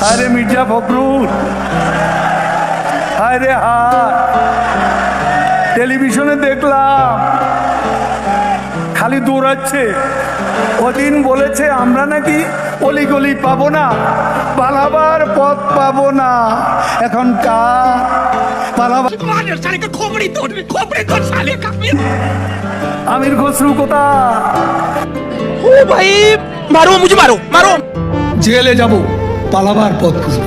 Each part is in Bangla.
আরে মির্জা ফখরুল। আরে হা। টেলিভিশনে দেখলাম। খালি দৌড়াচ্ছে। ওদিন বলেছে, আমরা নাকি অলি গলি পাবো না, পালাবার পথ পাবো না। এখন কা পালাবা। আমির খসরু কোথা ও ভাই মারো মুঝে মারো মারো। জেলে যাব পালাবার পথ খুঁজব।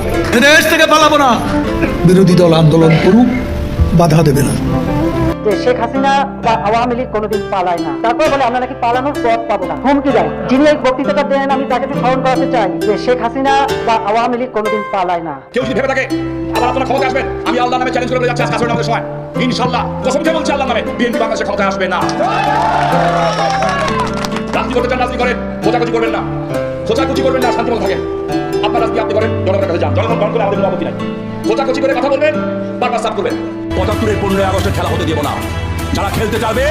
দেশ থেকে পালাবো না। বিরোধী দল আন্দোলন করুক বাধা দেবে না। যে শেখ হাসিনা বা আওয়ামী লীগ কোনোদিন পালায় না। তারপর বলে, আমরা নাকি পালানোর পথ পাবো না। হুমকি দেয়। যিনি এই বক্তৃতাটা দেন, আমি তাকে স্মরণ করাতে চাই যে শেখ হাসিনা বা আওয়ামী লীগ কোনোদিন পালায় না। কেউ যদি ভেবে থাকে, আবার আপনারা ক্ষমতা আসবেন। আমি আল্লাহ নামে চ্যালেঞ্জ করে যাচ্ছি, আজকে আসবেন আমাদের সময়। ইনশাল্লাহ কসম খেয়ে বলছি আল্লাহ নামে, বিএনপি বাংলাদেশে ক্ষমতায় আসবে না। রাজনীতি করতে চান, রাজনীতি করেন, খোঁচাখুচি করবেন না। খোঁচাখুচি করবেন না শান্তি থাকেন। আপনার রাজনীতি আপনি করেন, জনগণের কাছে যান। জনগণ গ্রহণ করে আমাদের কোনো আপত্তি নাই। খোঁচাখুচি করে কথা বলবেন সাফ করবেন। পঁচাত্তরের পনেরোই আগস্টের খেলা হতে দিব না। যারা খেলতে যাবে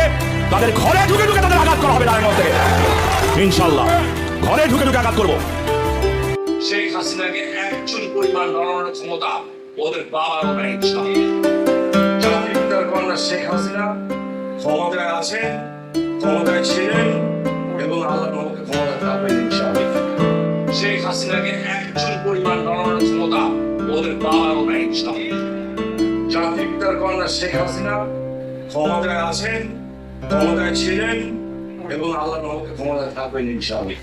তাদের ঘরে ঢুকে ঢুকে তাদের আঘাত করা হবে নারায়ণগঞ্জ থেকে। ইনশাল্লাহ ঘরে ঢুকে ঢুকে আঘাত করব। শেখ হাসিনাকে একজন পরিমাণ ক্ষমতা ওদের বাবার পিতার কন্যা শেখ হাসিনা, ক্ষমতায় আছেন, ক্ষমতায় ছিলেন এবং আল্লাহ ক্ষমতা শেখ হাসিনাকে একজন নড়ানোর ক্ষমতা ওদের বাবার নাই জাতির পিতার কন্যা শেখ হাসিনা ক্ষমতায় আছেন ক্ষমতায় ছিলেন এবং আল্লাহ ক্ষমতায় থাকবেন ইনশাআল্লাহ।